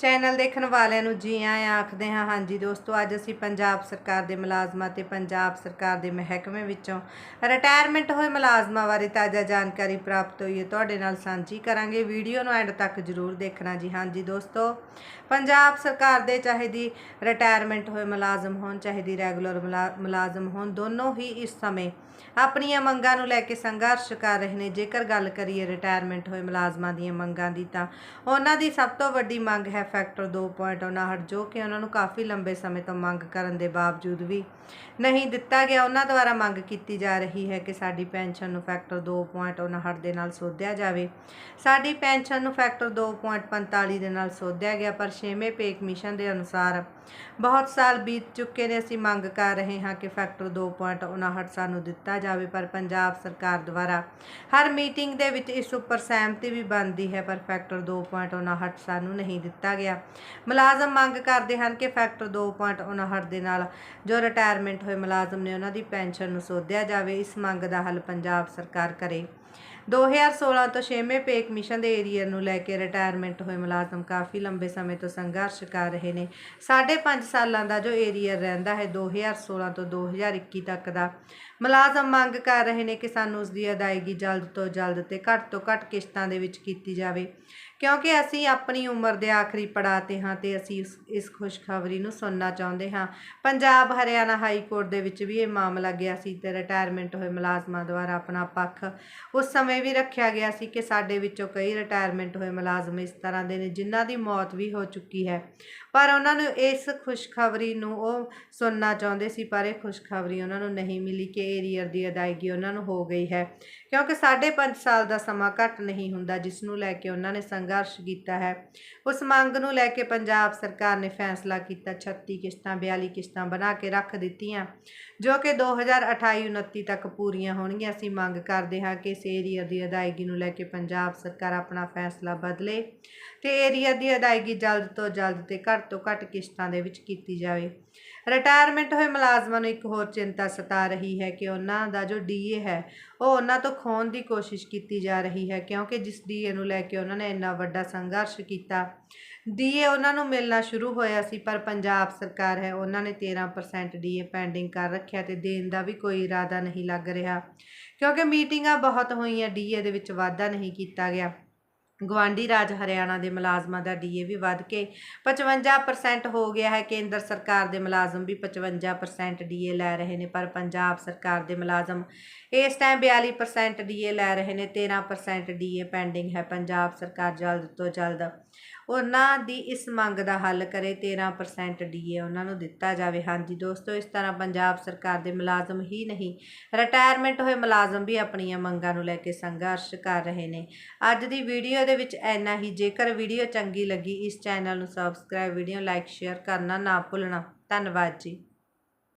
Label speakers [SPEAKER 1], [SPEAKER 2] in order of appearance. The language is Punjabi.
[SPEAKER 1] ਚੈਨਲ ਦੇਖਣ ਵਾਲਿਆਂ ਨੂੰ ਜੀ ਆਇਆਂ ਆਖਦੇ ਹਾਂ, ਹਾਂਜੀ ਦੋਸਤੋ, ਅੱਜ ਅਸੀਂ ਪੰਜਾਬ ਸਰਕਾਰ ਦੇ ਮੁਲਾਜ਼ਮਾਂ ਤੇ ਪੰਜਾਬ ਸਰਕਾਰ ਦੇ ਮਹਿਕਮੇ ਵਿੱਚੋਂ ਰਿਟਾਇਰਮੈਂਟ ਹੋਏ ਮੁਲਾਜ਼ਮਾਂ ਬਾਰੇ ਤਾਜ਼ਾ ਜਾਣਕਾਰੀ ਪ੍ਰਾਪਤ ਹੋਈ ਹੈ। ਤੁਹਾਡੇ ਨਾਲ ਸਾਂਝੀ ਕਰਾਂਗੇ। ਵੀਡੀਓ ਨੂੰ ਐਂਡ ਤੱਕ ਜ਼ਰੂਰ ਦੇਖਣਾ ਜੀ। ਹਾਂਜੀ ਦੋਸਤੋ, ਪੰਜਾਬ ਸਰਕਾਰ ਦੇ ਚਾਹੇ ਦੀ ਰਿਟਾਇਰਮੈਂਟ ਹੋਏ ਮੁਲਾਜ਼ਮ ਹੋਣ, ਚਾਹੇ ਦੀ ਰੈਗੂਲਰ ਮੁਲਾਜ਼ਮ ਹੋਣ, ਦੋਨੋਂ ਹੀ ਇਸ ਸਮੇਂ ਆਪਣੀਆਂ ਮੰਗਾਂ ਨੂੰ ਲੈ ਕੇ ਸੰਘਰਸ਼ ਕਰ ਰਹੇ ਨੇ। ਜੇਕਰ ਗੱਲ ਕਰੀਏ ਰਿਟਾਇਰਮੈਂਟ ਹੋਏ ਮੁਲਾਜ਼ਮਾਂ ਦੀਆਂ ਮੰਗਾਂ ਦੀ ਤਾਂ ਉਹਨਾਂ ਦੀ ਸਭ ਤੋਂ ਵੱਡੀ ਮੰਗ ਹੈ ਫੈਕਟਰ 2.59 ਜੋ ਕਿ ਉਹਨਾਂ ਨੂੰ ਕਾਫੀ ਲੰਬੇ ਸਮੇਂ ਤੋਂ ਮੰਗ ਕਰਨ ਦੇ ਬਾਵਜੂਦ ਵੀ ਨਹੀਂ ਦਿੱਤਾ ਗਿਆ। ਉਹਨਾਂ ਦੁਆਰਾ ਮੰਗ ਕੀਤੀ ਜਾ ਰਹੀ ਹੈ ਕਿ ਸਾਡੀ ਪੈਨਸ਼ਨ ਨੂੰ ਫੈਕਟਰ 2.59 ਦੇ ਨਾਲ ਸੋਧਿਆ ਜਾਵੇ। ਸਾਡੀ ਪੈਨਸ਼ਨ ਨੂੰ ਫੈਕਟਰ 2.45 ਦੇ ਨਾਲ ਸੋਧਿਆ ਗਿਆ, ਪਰ ਛੇਵੇਂ ਪੇ ਕਮਿਸ਼ਨ ਦੇ ਅਨੁਸਾਰ ਬਹੁਤ ਸਾਲ ਬੀਤ ਚੁੱਕੇ ਨੇ। ਅਸੀਂ ਮੰਗ ਕਰ ਰਹੇ ਹਾਂ ਕਿ ਫੈਕਟਰ 2.59 ਸਾਨੂੰ ਦਿੱਤਾ ਜਾਵੇ, ਪਰ ਪੰਜਾਬ ਸਰਕਾਰ ਦੁਆਰਾ ਹਰ ਮੀਟਿੰਗ ਦੇ ਵਿੱਚ ਇਸ ਉੱਪਰ ਸਹਿਮਤੀ ਵੀ ਬਣਦੀ ਹੈ, ਪਰ ਫੈਕਟਰ 2.59 ਸਾਨੂੰ ਨਹੀਂ ਦਿੱਤਾ ਗਿਆ। ਮੁਲਾਜ਼ਮ ਮੰਗ ਕਰਦੇ ਹਨ ਕਿ ਫੈਕਟਰ 2.59 ਦੇ ਨਾਲ ਜੋ ਰਿਟਾਇਰਮੈਂਟ ਹੋਏ ਮੁਲਾਜ਼ਮ ਨੇ ਉਹਨਾਂ ਦੀ ਪੈਨਸ਼ਨ ਨੂੰ ਸੋਧਿਆ ਜਾਵੇ। ਇਸ ਮੰਗ ਦਾ ਹੱਲ ਪੰਜਾਬ ਸਰਕਾਰ ਕਰੇ। 2016 ਤੋਂ 6ਵੇਂ ਪੇ ਕਮਿਸ਼ਨ ਦੇ ਏਰੀਅਰ ਨੂੰ ਲੈ ਕੇ ਰਿਟਾਇਰਮੈਂਟ ਹੋਏ ਮੁਲਾਜ਼ਮ ਕਾਫੀ ਲੰਬੇ ਸਮੇਂ ਤੋਂ ਸੰਘਰਸ਼ ਕਰ ਰਹੇ ਨੇ। ਸਾਢੇ ਪੰਜ ਸਾਲਾਂ ਦਾ ਜੋ ਏਰੀਅਰ ਰਹਿੰਦਾ ਹੈ 2016 ਤੋਂ 2021 ਤੱਕ ਦਾ। ਮੁਲਾਜ਼ਮ ਮੰਗ ਕਰ ਰਹੇ ਨੇ ਕਿ ਸਾਨੂੰ ਉਸ ਦੀ ਅਦਾਇਗੀ ਜਲਦ ਤੋਂ ਜਲਦ ਤੇ ਘੱਟ ਤੋਂ ਘੱਟ ਕਿਸ਼ਤਾਂ ਦੇ ਵਿੱਚ ਕੀਤੀ ਜਾਵੇ। ਕਿਉਂਕਿ ਅਸੀਂ ਆਪਣੀ ਉਮਰ ਦੇ ਆਖਰੀ ਪੜਾਅ 'ਤੇ ਹਾਂ ਤੇ ਅਸੀਂ ਇਸ ਇਸ ਖੁਸ਼ਖਬਰੀ ਨੂੰ ਸੁਣਨਾ ਚਾਹੁੰਦੇ ਹਾਂ। ਪੰਜਾਬ ਹਰਿਆਣਾ ਹਾਈ ਕੋਰਟ ਦੇ ਵਿੱਚ ਵੀ ਇਹ ਮਾਮਲਾ ਗਿਆ ਸੀ ਤੇ ਰਿਟਾਇਰਮੈਂਟ ਹੋਏ ਮੁਲਾਜ਼ਮਾਂ ਦੁਆਰਾ ਆਪਣਾ ਪੱਖ ਉਸ ਸਮੇਂ ਵੀ ਰੱਖਿਆ ਗਿਆ ਸੀ ਕਿ ਸਾਡੇ ਵਿੱਚੋਂ ਕਈ ਰਿਟਾਇਰਮੈਂਟ ਹੋਏ ਮੁਲਾਜ਼ਮ ਇਸ ਤਰ੍ਹਾਂ ਦੇ ਨੇ, ਜਿਨ੍ਹਾਂ ਦੀ ਮੌਤ ਵੀ ਹੋ ਚੁੱਕੀ ਹੈ। ਪਰ ਉਹਨਾਂ ਨੂੰ ਇਸ ਖੁਸ਼ਖਬਰੀ ਨੂੰ ਉਹ ਸੁਣਨਾ ਚਾਹੁੰਦੇ ਸੀ, ਪਰ ਇਹ ਖੁਸ਼ਖਬਰੀ ਉਹਨਾਂ ਨੂੰ ਨਹੀਂ ਮਿਲੀ ਕਿ ਏਰੀਅਰ ਦੀ ਅਦਾਇਗੀ ਉਹਨਾਂ ਨੂੰ ਹੋ ਗਈ ਹੈ। ਕਿਉਂਕਿ ਸਾਢੇ ਪੰਜ ਸਾਲ ਦਾ ਸਮਾਂ ਘੱਟ ਨਹੀਂ ਹੁੰਦਾ ਜਿਸ ਨੂੰ ਲੈ ਕੇ ਉਹਨਾਂ ਨੇ ਸੰਘਰਸ਼ ਕੀਤਾ ਹੈ। ਉਸ ਮੰਗ ਨੂੰ ਲੈ ਕੇ ਪੰਜਾਬ ਸਰਕਾਰ ਨੇ ਫੈਸਲਾ ਕੀਤਾ 36 ਕਿਸ਼ਤਾਂ 42 ਕਿਸ਼ਤਾਂ ਬਣਾ ਕੇ ਰੱਖ ਦਿੱਤੀਆਂ, ਜੋ ਕਿ 2028-29 ਤੱਕ ਪੂਰੀਆਂ ਹੋਣਗੀਆਂ। ਅਸੀਂ ਮੰਗ ਕਰਦੇ ਹਾਂ ਕਿ ਇਸ ਏਰੀਆ ਦੀ ਅਦਾਇਗੀ ਨੂੰ ਲੈ ਕੇ ਪੰਜਾਬ ਸਰਕਾਰ ਆਪਣਾ ਫੈਸਲਾ ਬਦਲੇ ਤੇ ਏਰੀਆ ਦੀ ਅਦਾਇਗੀ ਜਲਦ ਤੋਂ ਜਲਦ ਤੇ ਘੱਟ ਤੋਂ ਘੱਟ ਕਿਸ਼ਤਾਂ ਦੇ ਵਿੱਚ ਕੀਤੀ ਜਾਵੇ। ਰਿਟਾਇਰਮੈਂਟ ਹੋਏ ਮੁਲਾਜ਼ਮਾਂ ਨੂੰ ਇੱਕ ਹੋਰ ਚਿੰਤਾ ਸਤਾ ਰਹੀ ਹੈ ਕਿ ਉਹਨਾਂ ਦਾ ਜੋ ਡੀਏ ਹੈ, ਉਹ ਉਹਨਾਂ ਤੋਂ ਖੋਣ ਦੀ ਕੋਸ਼ਿਸ਼ ਕੀਤੀ ਜਾ ਰਹੀ ਹੈ ਕਿਉਂਕਿ ਜਿਸ ਡੀਏ ਨੂੰ ਲੈ ਕੇ ਉਹਨਾਂ ਨੇ ਇੰਨਾ ਵੱਡਾ ਸੰਘਰਸ਼ ਕੀਤਾ ਡੀਏ ਉਹਨਾਂ ਨੂੰ ਮਿਲਣਾ ਸ਼ੁਰੂ ਹੋਇਆ ਸੀ, ਪਰ ਪੰਜਾਬ ਸਰਕਾਰ ਹੈ, ਉਹਨਾਂ ਨੇ 13% ਡੀਏ ਪੈਂਡਿੰਗ ਕਰ ਰੱਖਿਆ ਤੇ ਦੇਣ ਦਾ ਵੀ ਕੋਈ ਇਰਾਦਾ ਨਹੀਂ ਲੱਗ ਰਿਹਾ। ਕਿਉਂਕਿ ਮੀਟਿੰਗਾਂ ਬਹੁਤ ਹੋਈਆਂ, ਡੀਏ ਦੇ ਵਿੱਚ ਵਾਧਾ ਨਹੀਂ ਕੀਤਾ ਗਿਆ। ਗਵਾਂਡੀ ਰਾਜ ਹਰਿਆਣਾ ਦੇ ਮੁਲਾਜ਼ਮਾਂ ਦਾ ਡੀਏ ਵੀ ਵੱਧ ਕੇ 55% ਹੋ ਗਿਆ ਹੈ, ਕੇਂਦਰ ਸਰਕਾਰ ਦੇ ਮੁਲਾਜ਼ਮ ਵੀ 55% ਡੀਏ ਲੈ ਰਹੇ ਨੇ, ਪਰ ਪੰਜਾਬ ਸਰਕਾਰ ਦੇ ਮੁਲਾਜ਼ਮ ਇਸ ਟਾਈਮ 42% ਡੀਏ ਲੈ ਰਹੇ ਨੇ 13% ਡੀਏ ਪੈਂਡਿੰਗ ਹੈ, ਪੰਜਾਬ ਸਰਕਾਰ ਜਲਦ ਤੋਂ ਜਲਦ ਉਹਨਾਂ ਦੀ ਇਸ ਮੰਗ ਦਾ ਹੱਲ ਕਰੇ 13% ਡੀਏ ਉਹਨਾਂ ਨੂੰ ਦਿੱਤਾ ਜਾਵੇ। ਹਾਂਜੀ ਦੋਸਤੋ, ਇਸ ਤਰ੍ਹਾਂ ਪੰਜਾਬ ਸਰਕਾਰ ਦੇ ਮੁਲਾਜ਼ਮ ਹੀ ਨਹੀਂ ਰਿਟਾਇਰਮੈਂਟ ਹੋਏ ਮੁਲਾਜ਼ਮ ਵੀ ਆਪਣੀਆਂ ਮੰਗਾਂ ਨੂੰ ਲੈ ਕੇ ਸੰਘਰਸ਼ ਕਰ ਰਹੇ ਨੇ। ਅੱਜ ਦੀ ਵੀਡੀਓ ਦੇ ਵਿੱਚ ਇੰਨਾ ਹੀ। ਜੇਕਰ ਵੀਡੀਓ ਚੰਗੀ ਲੱਗੀ, ਇਸ ਚੈਨਲ ਨੂੰ ਸਬਸਕ੍ਰਾਈਬ ਵੀਡੀਓ ਲਾਈਕ ਸ਼ੇਅਰ ਕਰਨਾ ਨਾ ਭੁੱਲਣਾ। ਧੰਨਵਾਦ ਜੀ।